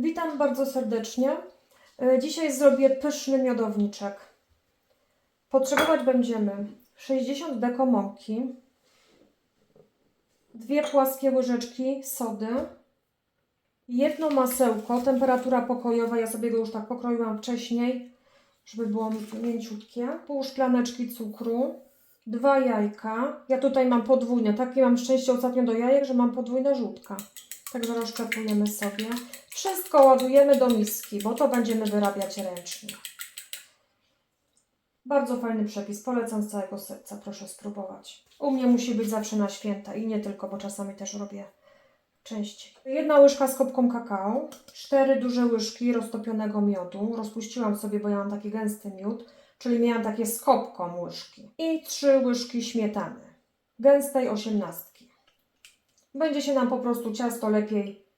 Witam bardzo serdecznie. E, Dzisiaj zrobię pyszny miodowniczek. Potrzebować będziemy 60 deko mąki, dwie płaskie łyżeczki sody, jedno masełko, temperatura pokojowa, ja sobie go już tak pokroiłam wcześniej, żeby było mięciutkie, pół szklaneczki cukru, dwa jajka. Ja tutaj mam podwójne, takie mam szczęście ostatnio do jajek, że mam podwójne żółtka. Także rozczepujemy sobie. Wszystko ładujemy do miski, bo to będziemy wyrabiać ręcznie. Bardzo fajny przepis, polecam z całego serca, proszę spróbować. U mnie musi być zawsze na święta i nie tylko, bo czasami też robię częściej. Jedna łyżka z kopką kakao, cztery duże łyżki roztopionego miodu. Rozpuściłam sobie, bo ja mam taki gęsty miód, czyli miałam takie z kopką łyżki. I trzy łyżki śmietany, gęstej osiemnastki. Będzie się nam po prostu ciasto lepiej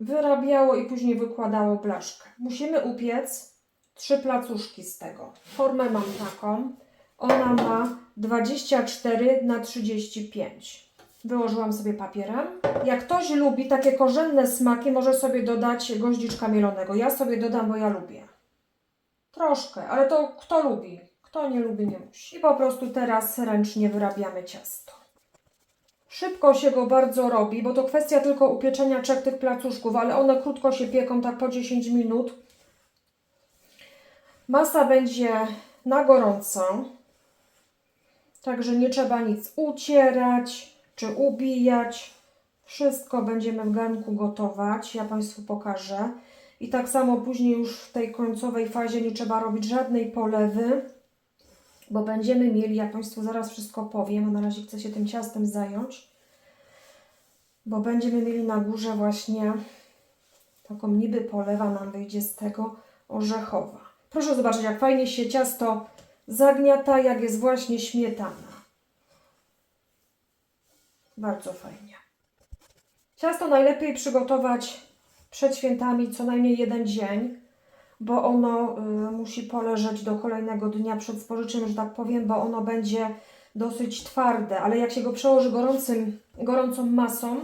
wyrabiało i później wykładało blaszkę. Musimy upiec trzy placuszki z tego. Formę mam taką. Ona ma 24 na 35. Wyłożyłam sobie papierem. Jak ktoś lubi takie korzenne smaki, może sobie dodać goździczka mielonego. Ja sobie dodam, bo ja lubię. Troszkę, ale to kto lubi. Kto nie lubi, nie musi. I po prostu teraz ręcznie wyrabiamy ciasto. Szybko się go bardzo robi, bo to kwestia tylko upieczenia trzech tych placuszków, ale one krótko się pieką, tak po 10 minut. Masa będzie na gorąco, także nie trzeba nic ucierać czy ubijać. Wszystko będziemy w garnku gotować. Ja Państwu pokażę. I tak samo później już w tej końcowej fazie nie trzeba robić żadnej polewy, bo będziemy mieli, ja Państwu zaraz wszystko powiem, a na razie chcę się tym ciastem zająć, bo będziemy mieli na górze właśnie taką niby polewa nam wyjdzie z tego orzechowa. Proszę zobaczyć, jak fajnie się ciasto zagniata, jak jest właśnie śmietana. Bardzo fajnie. Ciasto najlepiej przygotować przed świętami co najmniej jeden dzień, bo ono y, musi poleżeć do kolejnego dnia przed spożyczeniem, że tak powiem, bo ono będzie dosyć twarde, ale jak się go przełoży gorącym, gorącą masą,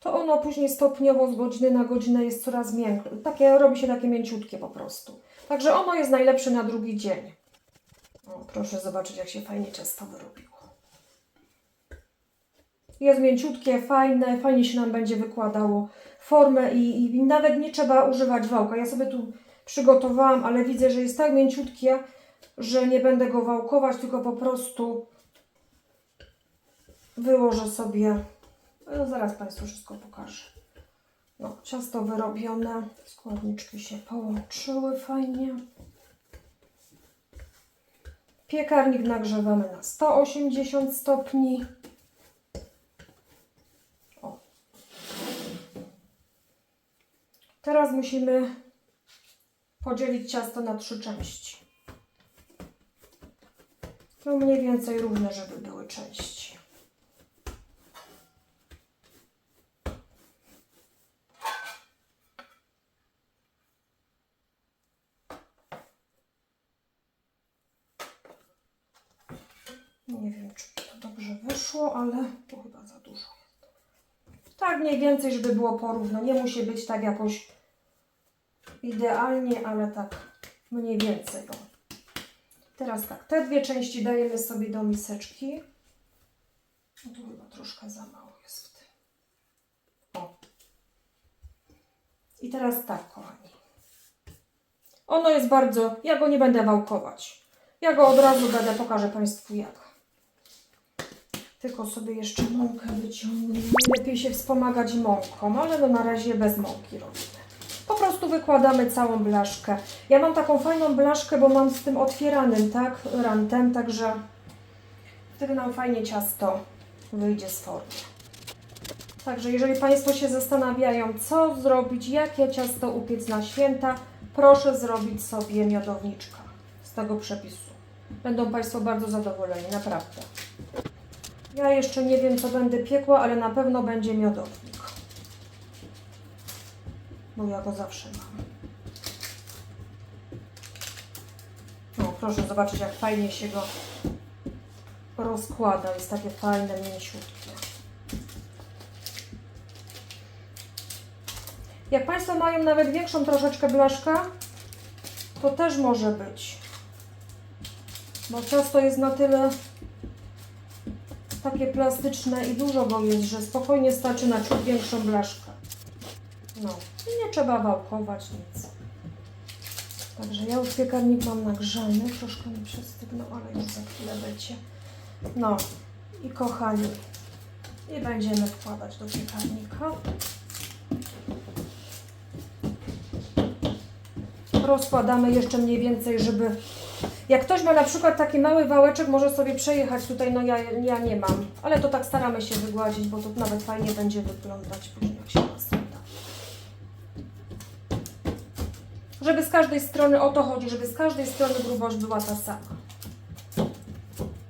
to ono później stopniowo z godziny na godzinę jest coraz miększe. Takie, robi się takie mięciutkie po prostu. Także ono jest najlepsze na drugi dzień. O, proszę zobaczyć, jak się fajnie ciasto wyrobiło. Jest mięciutkie, fajne, fajnie się nam będzie wykładało formę i, i nawet nie trzeba używać wałka. Ja sobie tu przygotowałam, ale widzę, że jest tak mięciutkie, że nie będę go wałkować, tylko po prostu wyłożę sobie. No, zaraz Państwu wszystko pokażę. No, ciasto wyrobione, składniczki się połączyły fajnie. Piekarnik nagrzewamy na 180 stopni. O. Teraz musimy podzielić ciasto na trzy części. No mniej więcej równe, żeby były części. Nie wiem, czy to dobrze wyszło, ale to chyba za dużo. Tak mniej więcej, żeby było porówno. Nie musi być tak jakoś idealnie, ale tak mniej więcej. Teraz tak, te dwie części dajemy sobie do miseczki. No tu chyba troszkę za mało jest w tym. O. I teraz tak, kochani. Ono jest bardzo, ja go nie będę wałkować. Ja go od razu będę, pokażę Państwu jak. Tylko sobie jeszcze mąkę wyciągnę. Lepiej się wspomagać mąką, ale no na razie bez mąki robimy. Po prostu wykładamy całą blaszkę. Ja mam taką fajną blaszkę, bo mam z tym otwieranym, tak, rantem, także wtedy nam fajnie ciasto wyjdzie z formy. Także jeżeli Państwo się zastanawiają, co zrobić, jakie ciasto upiec na święta, proszę zrobić sobie miodowniczka z tego przepisu. Będą Państwo bardzo zadowoleni, naprawdę. Ja jeszcze nie wiem, co będę piekła, ale na pewno będzie miodownik. Bo ja go zawsze mam. O, proszę zobaczyć, jak fajnie się go rozkłada. Jest takie fajne, mięciutkie. Jak Państwo mają nawet większą troszeczkę blaszkę, to też może być. Bo ciasto jest na tyle takie plastyczne i dużo go jest, że spokojnie starczy na ciut większą blaszkę. No i nie trzeba wałkować nic. Także ja już piekarnik mam nagrzany, troszkę mi przestygnął, ale już za chwilę będzie. No i kochani, i będziemy wkładać do piekarnika. Rozkładamy jeszcze mniej więcej, żeby... Jak ktoś ma na przykład taki mały wałeczek, może sobie przejechać tutaj, no ja, ja nie mam. Ale to tak staramy się wygładzić, bo to nawet fajnie będzie wyglądać później, jak się nasąda. Żeby z każdej strony, o to chodzi, żeby z każdej strony grubość była ta sama.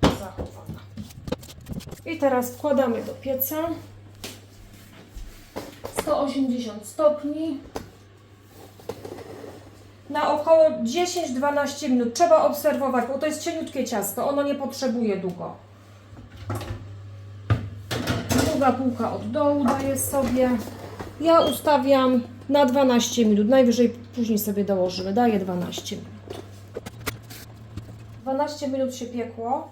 Zachowana. I teraz wkładamy do pieca. 180 stopni. Na około 10-12 minut. Trzeba obserwować, bo to jest cieniutkie ciasto. Ono nie potrzebuje długo. Druga półka od dołu daję sobie. Ja ustawiam na 12 minut. Najwyżej później sobie dołożymy. Daję 12 minut. 12 minut się piekło.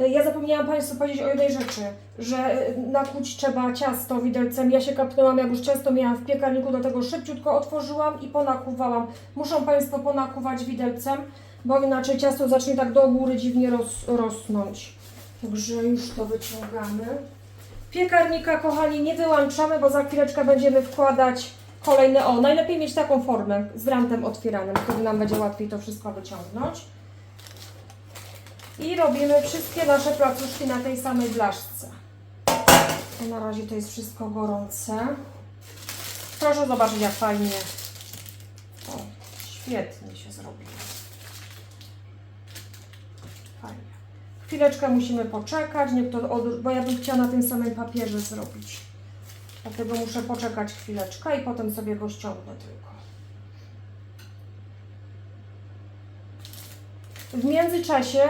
Y, Ja zapomniałam Państwu powiedzieć o jednej rzeczy, że y, nakłuć trzeba ciasto widelcem. Ja się kapnęłam, jak już ciasto miałam w piekarniku, dlatego szybciutko otworzyłam i ponakuwałam. Muszą Państwo ponakuwać widelcem, bo inaczej ciasto zacznie tak do góry dziwnie ros, rosnąć. Także już to wyciągamy. Piekarnika, kochani, nie wyłączamy, bo za chwileczkę będziemy wkładać kolejne. O, najlepiej mieć taką formę z rantem otwieranym, wtedy nam będzie łatwiej to wszystko wyciągnąć. I robimy wszystkie nasze placuszki na tej samej blaszce. Na razie to jest wszystko gorące. Proszę zobaczyć, jak fajnie. O, świetnie się zrobiło. Fajnie. Chwileczkę musimy poczekać, niech to bo ja bym chciała na tym samym papierze zrobić. Dlatego muszę poczekać chwileczkę i potem sobie go ściągnę tylko. W międzyczasie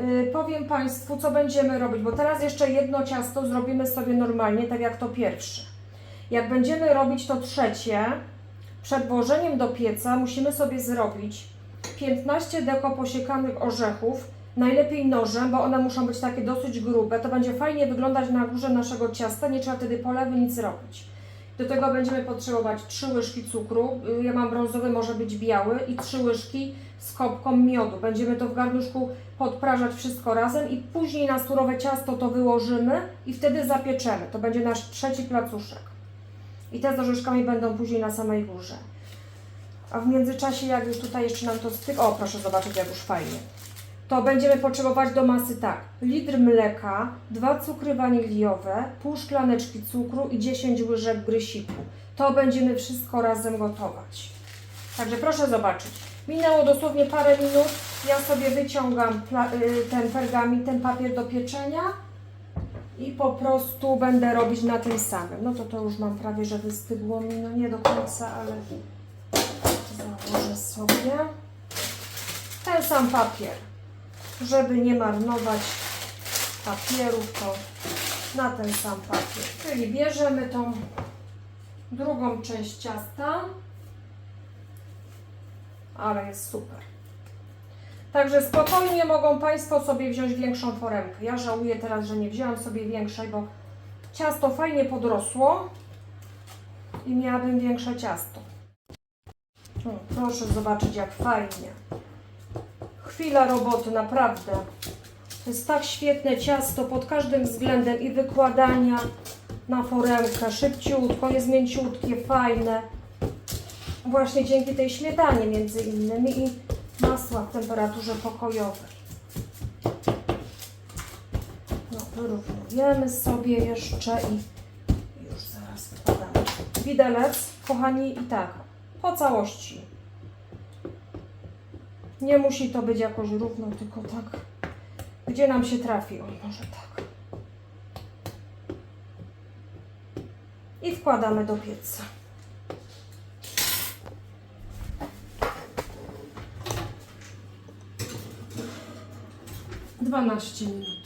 y, powiem Państwu, co będziemy robić, bo teraz jeszcze jedno ciasto zrobimy sobie normalnie, tak jak to pierwsze. Jak będziemy robić to trzecie, przed włożeniem do pieca musimy sobie zrobić 15 deko posiekanych orzechów, najlepiej nożem, bo one muszą być takie dosyć grube. To będzie fajnie wyglądać na górze naszego ciasta, nie trzeba wtedy polewy nic robić. Do tego będziemy potrzebować 3 łyżki cukru, ja mam brązowy, może być biały i 3 łyżki z kopką miodu. Będziemy to w garnuszku podprażać wszystko razem i później na surowe ciasto to wyłożymy i wtedy zapieczemy. To będzie nasz trzeci placuszek. I te z orzeszkami będą później na samej górze. A w międzyczasie, jak już tutaj jeszcze nam to styk... O, proszę zobaczyć, jak już fajnie. To będziemy potrzebować do masy tak, litr mleka, dwa cukry waniliowe, pół szklaneczki cukru i 10 łyżek grysiku. To będziemy wszystko razem gotować. Także proszę zobaczyć. Minęło dosłownie parę minut. Ja sobie wyciągam y, ten pergamin, ten papier do pieczenia i po prostu będę robić na tym samym. No to to już mam prawie, że wystygło mi, no nie do końca, ale założę sobie ten sam papier. Żeby nie marnować papierów, to na ten sam papier. Czyli bierzemy tą drugą część ciasta ale jest super. Także spokojnie mogą Państwo sobie wziąć większą foremkę. Ja żałuję teraz, że nie wzięłam sobie większej, bo ciasto fajnie podrosło i miałabym większe ciasto. O, proszę zobaczyć, jak fajnie. Chwila roboty, naprawdę. To jest tak świetne ciasto pod każdym względem i wykładania na foremkę. Szybciutko, jest mięciutkie, fajne właśnie dzięki tej śmietanie między innymi i masła w temperaturze pokojowej. No, wyrównujemy sobie jeszcze i już zaraz wkładamy. Widelec, kochani, i tak, po całości. Nie musi to być jakoś równo, tylko tak, gdzie nam się trafi, o może tak. I wkładamy do pieca. 12 minut.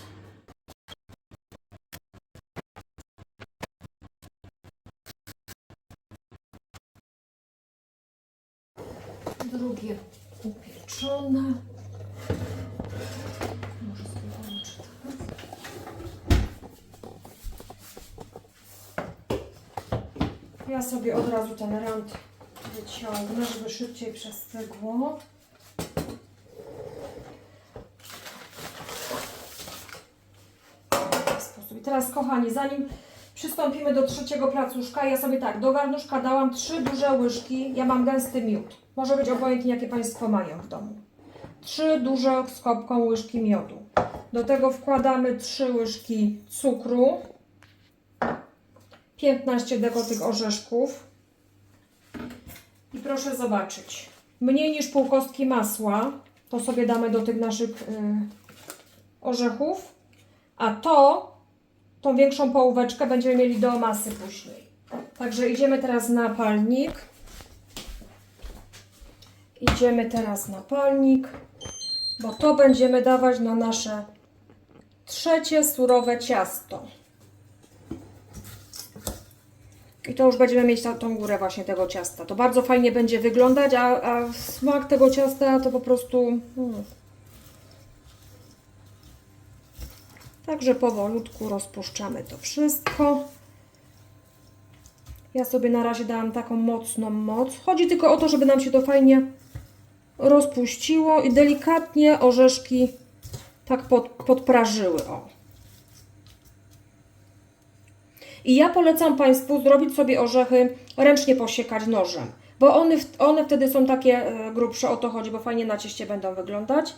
Sobie od razu ten rant wyciągnę, żeby szybciej przestygło. I teraz, kochani, zanim przystąpimy do trzeciego placuszka, ja sobie tak, do garnuszka dałam trzy duże łyżki. Ja mam gęsty miód. Może być obojętnie, jakie Państwo mają w domu. Trzy duże z kopką łyżki miodu. Do tego wkładamy trzy łyżki cukru. 15 deko tych orzeszków. I proszę zobaczyć, mniej niż pół kostki masła, to sobie damy do tych naszych y, orzechów, a to, tą większą połóweczkę będziemy mieli do masy później. Także idziemy teraz na palnik. Idziemy teraz na palnik, bo to będziemy dawać na nasze trzecie surowe ciasto. I to już będziemy mieć ta, tą górę właśnie tego ciasta. To bardzo fajnie będzie wyglądać, a, a smak tego ciasta to po prostu... Mm. Także powolutku rozpuszczamy to wszystko. Ja sobie na razie dałam taką mocną moc. Chodzi tylko o to, żeby nam się to fajnie rozpuściło i delikatnie orzeszki tak pod, podprażyły. O. I ja polecam Państwu zrobić sobie orzechy ręcznie posiekać nożem, bo one, one wtedy są takie e, grubsze, o to chodzi, bo fajnie na cieście będą wyglądać.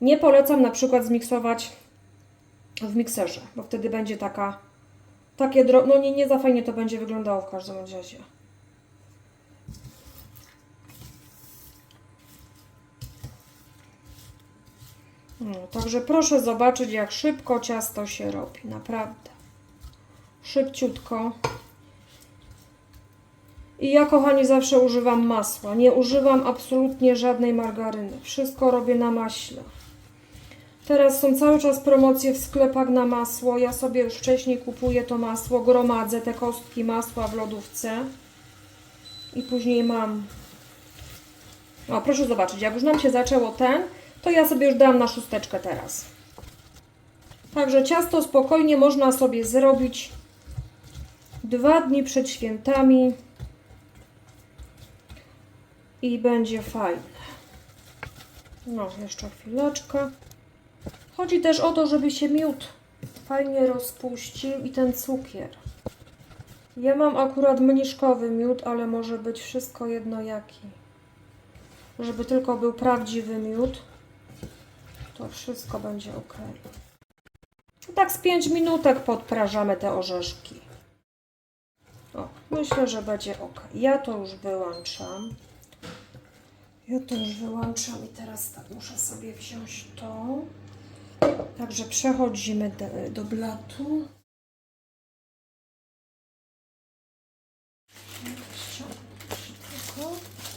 Nie polecam na przykład zmiksować w mikserze, bo wtedy będzie taka, takie no nie, nie za fajnie to będzie wyglądało w każdym razie. No, także proszę zobaczyć, jak szybko ciasto się robi, naprawdę szybciutko. I ja, kochani, zawsze używam masła. Nie używam absolutnie żadnej margaryny. Wszystko robię na maśle. Teraz są cały czas promocje w sklepach na masło. Ja sobie już wcześniej kupuję to masło, gromadzę te kostki masła w lodówce. I później mam... O, proszę zobaczyć, jak już nam się zaczęło ten, to ja sobie już dam na szósteczkę teraz. Także ciasto spokojnie można sobie zrobić dwa dni przed świętami i będzie fajne. No, jeszcze chwileczkę. Chodzi też o to, żeby się miód fajnie rozpuścił i ten cukier. Ja mam akurat mniszkowy miód, ale może być wszystko jedno jaki. Żeby tylko był prawdziwy miód, to wszystko będzie ok. Tak z 5 minutek podprażamy te orzeszki. Myślę, że będzie ok. Ja to już wyłączam. Ja to już wyłączam i teraz tak muszę sobie wziąć to. Także przechodzimy do, do blatu.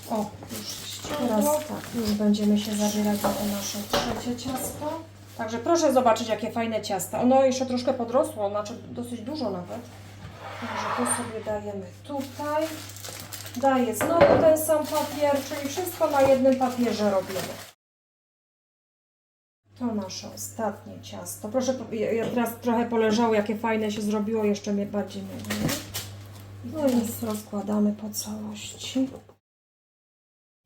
O, już teraz tak, już będziemy się zabierać za to nasze trzecie ciasto. Także proszę zobaczyć, jakie fajne ciasta. Ono jeszcze troszkę podrosło, znaczy dosyć dużo nawet. Także to sobie dajemy tutaj. Daję znowu ten sam papier, czyli wszystko na jednym papierze robimy. To nasze ostatnie ciasto. Proszę, ja teraz trochę poleżało, jakie fajne się zrobiło, jeszcze mnie bardziej mnie. No i rozkładamy po całości.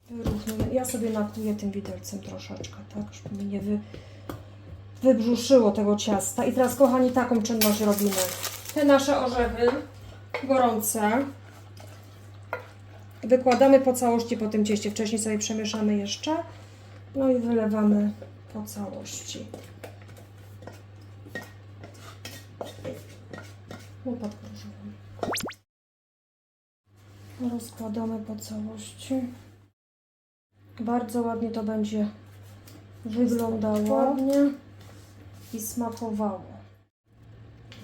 Wyrównuję. Ja sobie nakłuję tym widelcem troszeczkę, tak, żeby mi nie wy, wybrzuszyło tego ciasta. I teraz, kochani, taką czynność robimy. Te nasze orzechy gorące wykładamy po całości po tym cieście. Wcześniej sobie przemieszamy jeszcze. No i wylewamy po całości. Używam. Rozkładamy po całości. Bardzo ładnie to będzie wyglądało ładnie i smakowało.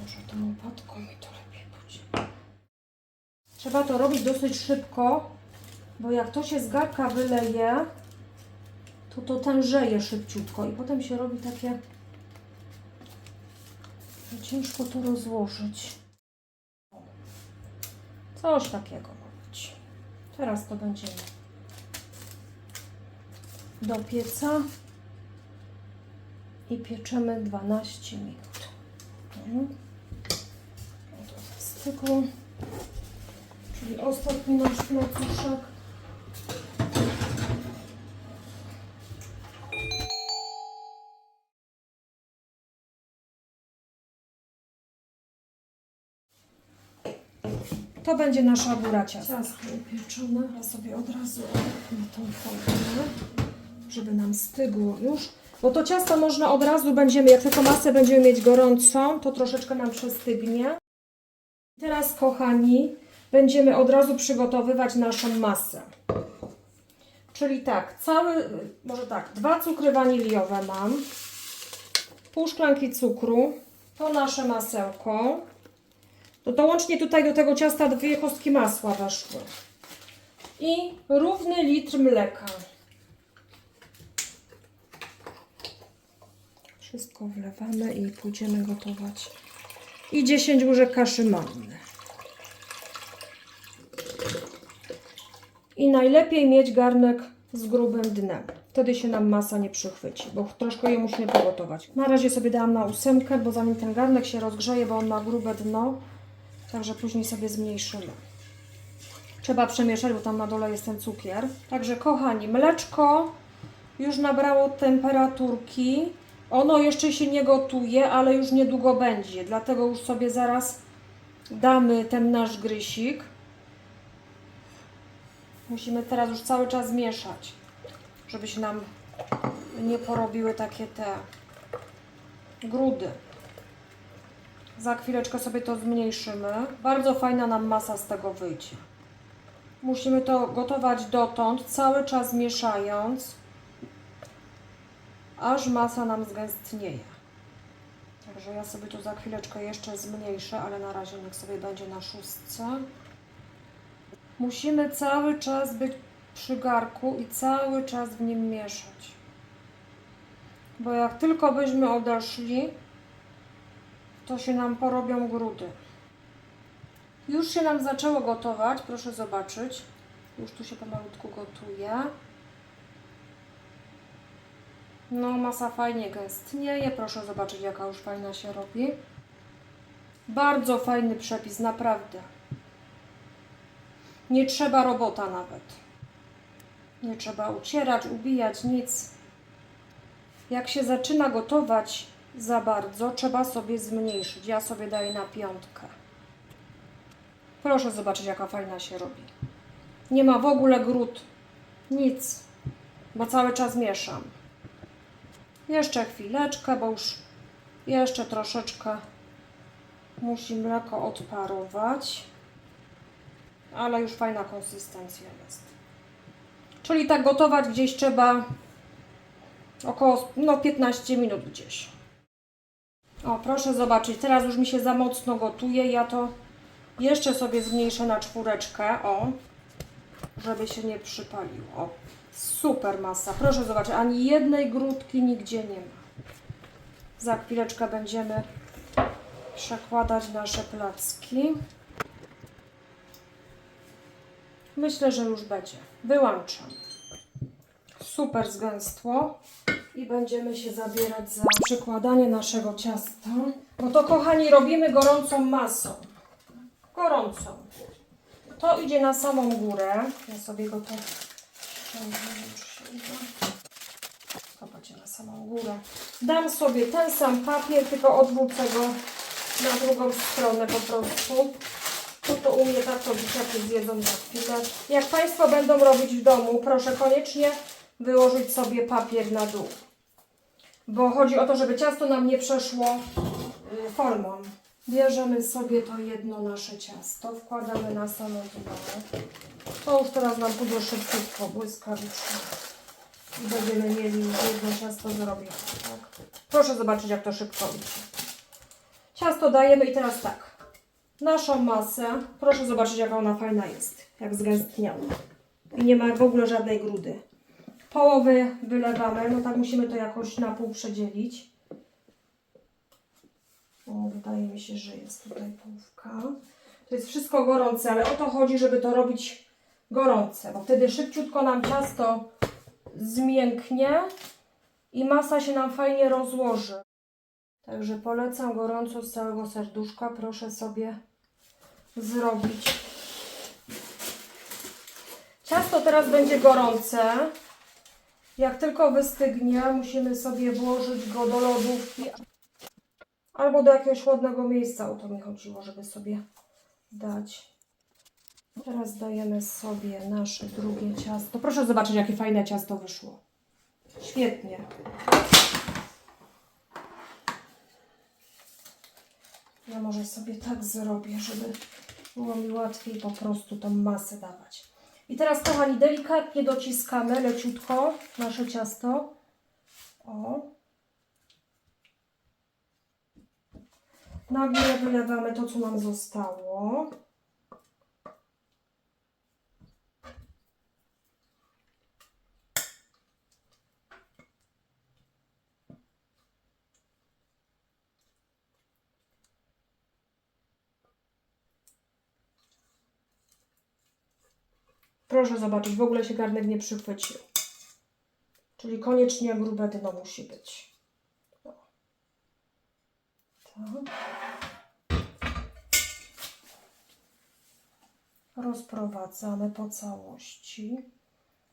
Może tą łopatką mi to lepiej pójdzie. Trzeba to robić dosyć szybko, bo jak to się z garka wyleje, to to tężeje szybciutko i potem się robi takie, że ciężko to rozłożyć. Coś takiego ma być. Teraz to będziemy do pieca i pieczemy 12 minut. Stykło. Czyli ostatni nasz placuszek. To będzie nasza góra ciasta. Ciasto upieczone. Ja sobie od razu na tą formę, żeby nam stygło już. Bo to ciasto można od razu będziemy, jak tylko masę będziemy mieć gorącą, to troszeczkę nam przestygnie. Teraz, kochani, będziemy od razu przygotowywać naszą masę. Czyli tak, cały, może tak, dwa cukry waniliowe mam, pół szklanki cukru, to nasze masełko, to, to łącznie tutaj do tego ciasta dwie kostki masła weszły i równy litr mleka. Wszystko wlewamy i pójdziemy gotować. I 10 łyżek kaszy manny. I najlepiej mieć garnek z grubym dnem. Wtedy się nam masa nie przychwyci, bo troszkę je musimy pogotować. Na razie sobie dałam na ósemkę, bo zanim ten garnek się rozgrzeje, bo on ma grube dno, także później sobie zmniejszymy. Trzeba przemieszać, bo tam na dole jest ten cukier. Także kochani, mleczko już nabrało temperaturki. Ono jeszcze się nie gotuje, ale już niedługo będzie. Dlatego już sobie zaraz damy ten nasz grysik. Musimy teraz już cały czas mieszać, żeby się nam nie porobiły takie te grudy. Za chwileczkę sobie to zmniejszymy. Bardzo fajna nam masa z tego wyjdzie. Musimy to gotować dotąd, cały czas mieszając, aż masa nam zgęstnieje. Także ja sobie tu za chwileczkę jeszcze zmniejszę, ale na razie niech sobie będzie na szóstce. Musimy cały czas być przy garku i cały czas w nim mieszać. Bo jak tylko byśmy odeszli, to się nam porobią grudy. Już się nam zaczęło gotować, proszę zobaczyć. Już tu się pomalutku gotuje. No, masa fajnie gęstnieje. Proszę zobaczyć, jaka już fajna się robi. Bardzo fajny przepis, naprawdę. Nie trzeba robota nawet. Nie trzeba ucierać, ubijać, nic. Jak się zaczyna gotować za bardzo, trzeba sobie zmniejszyć. Ja sobie daję na piątkę. Proszę zobaczyć, jaka fajna się robi. Nie ma w ogóle grud. Nic. Bo cały czas mieszam. Jeszcze chwileczkę, bo już jeszcze troszeczkę musi mleko odparować. Ale już fajna konsystencja jest. Czyli tak gotować gdzieś trzeba około no 15 minut gdzieś. O, proszę zobaczyć, teraz już mi się za mocno gotuje. Ja to jeszcze sobie zmniejszę na czwóreczkę, o, żeby się nie przypaliło. Super masa. Proszę zobaczyć, ani jednej grudki nigdzie nie ma. Za chwileczkę będziemy przekładać nasze placki. Myślę, że już będzie. Wyłączam. Super zgęstło. I będziemy się zabierać za przykładanie naszego ciasta. No to kochani, robimy gorącą masą. Gorącą. To idzie na samą górę. Ja sobie go to... Będzie na samą górę. Dam sobie ten sam papier, tylko odwrócę go na drugą stronę po prostu. To to u mnie tak to dzieciaki zjedzą za chwilę. Jak Państwo będą robić w domu, proszę koniecznie wyłożyć sobie papier na dół. Bo chodzi o to, żeby ciasto nam nie przeszło y, formą. Bierzemy sobie to jedno nasze ciasto, wkładamy na samą dno. To już teraz nam pójdzie szybciutko, błyskawicznie. I będziemy mieli jedno ciasto zrobione. Tak? Proszę zobaczyć, jak to szybko idzie. Ciasto dajemy i teraz tak. Naszą masę, proszę zobaczyć, jaka ona fajna jest. Jak zgęstniała. I nie ma w ogóle żadnej grudy. Połowy wylewamy, no tak musimy to jakoś na pół przedzielić. O, wydaje mi się, że jest tutaj połówka. To jest wszystko gorące, ale o to chodzi, żeby to robić gorące, bo wtedy szybciutko nam ciasto zmięknie i masa się nam fajnie rozłoży. Także polecam gorąco z całego serduszka. Proszę sobie zrobić. Ciasto teraz będzie gorące. Jak tylko wystygnie, musimy sobie włożyć go do lodówki albo do jakiegoś chłodnego miejsca. O to mi chodziło, żeby sobie dać. Teraz dajemy sobie nasze drugie ciasto. Proszę zobaczyć, jakie fajne ciasto wyszło. Świetnie. Ja może sobie tak zrobię, żeby było mi łatwiej po prostu tą masę dawać. I teraz, kochani, delikatnie dociskamy leciutko nasze ciasto. O. Na górę wylewamy to, co nam zostało. Proszę zobaczyć, w ogóle się garnek nie przychwycił. Czyli koniecznie grube dno musi być. Rozprowadzamy po całości.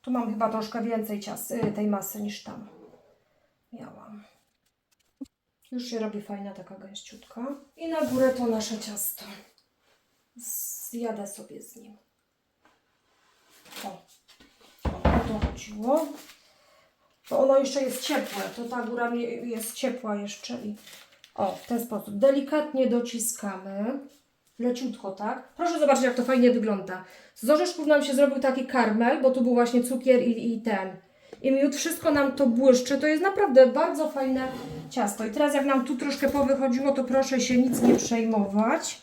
Tu mam chyba troszkę więcej cias, y, tej masy niż tam miałam. Już się robi fajna taka gęściutka. I na górę to nasze ciasto. Zjadę sobie z nim. O, o to chodziło. Bo ono jeszcze jest ciepłe. To ta góra jest ciepła jeszcze. I o, w ten sposób. Delikatnie dociskamy. Leciutko, tak? Proszę zobaczyć, jak to fajnie wygląda. Z orzeszków nam się zrobił taki karmel, bo tu był właśnie cukier i, i ten. I miód, wszystko nam to błyszczy. To jest naprawdę bardzo fajne ciasto. I teraz jak nam tu troszkę powychodziło, to proszę się nic nie przejmować.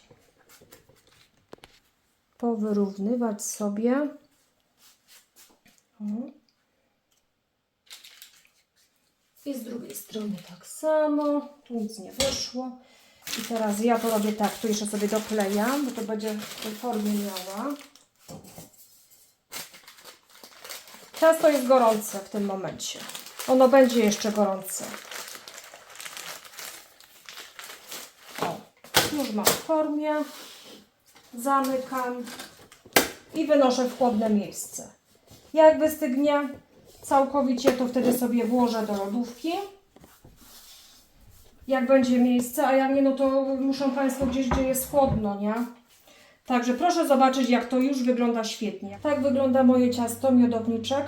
Powyrównywać sobie. O. I z drugiej strony tak samo. Tu nic nie wyszło. I teraz ja to robię tak, tu jeszcze sobie doklejam, bo to będzie w tej formie miała. Ciasto jest gorące w tym momencie. Ono będzie jeszcze gorące. O, już mam w formie. Zamykam i wynoszę w chłodne miejsce. Jak wystygnie całkowicie, to wtedy sobie włożę do lodówki. Jak będzie miejsce, a jak nie, no to muszą Państwo gdzieś, gdzie jest chłodno, nie? Także proszę zobaczyć, jak to już wygląda świetnie. Tak wygląda moje ciasto, miodowniczek.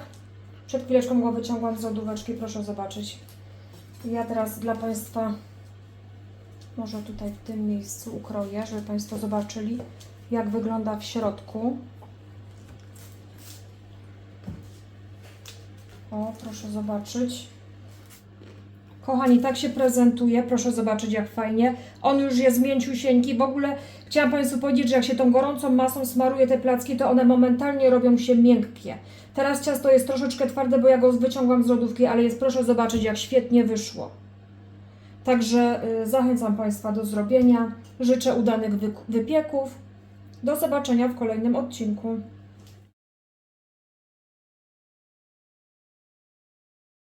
Przed chwileczką go wyciągłam z lodóweczki, proszę zobaczyć. Ja teraz dla Państwa może tutaj w tym miejscu ukroję, żeby Państwo zobaczyli, jak wygląda w środku. O, proszę zobaczyć. Kochani, tak się prezentuje. Proszę zobaczyć, jak fajnie. On już jest mięciusieńki. W ogóle chciałam Państwu powiedzieć, że jak się tą gorącą masą smaruje te placki, to one momentalnie robią się miękkie. Teraz ciasto jest troszeczkę twarde, bo ja go wyciągłam z lodówki, ale jest, proszę zobaczyć, jak świetnie wyszło. Także y, zachęcam Państwa do zrobienia. Życzę udanych wy- wypieków. Do zobaczenia w kolejnym odcinku.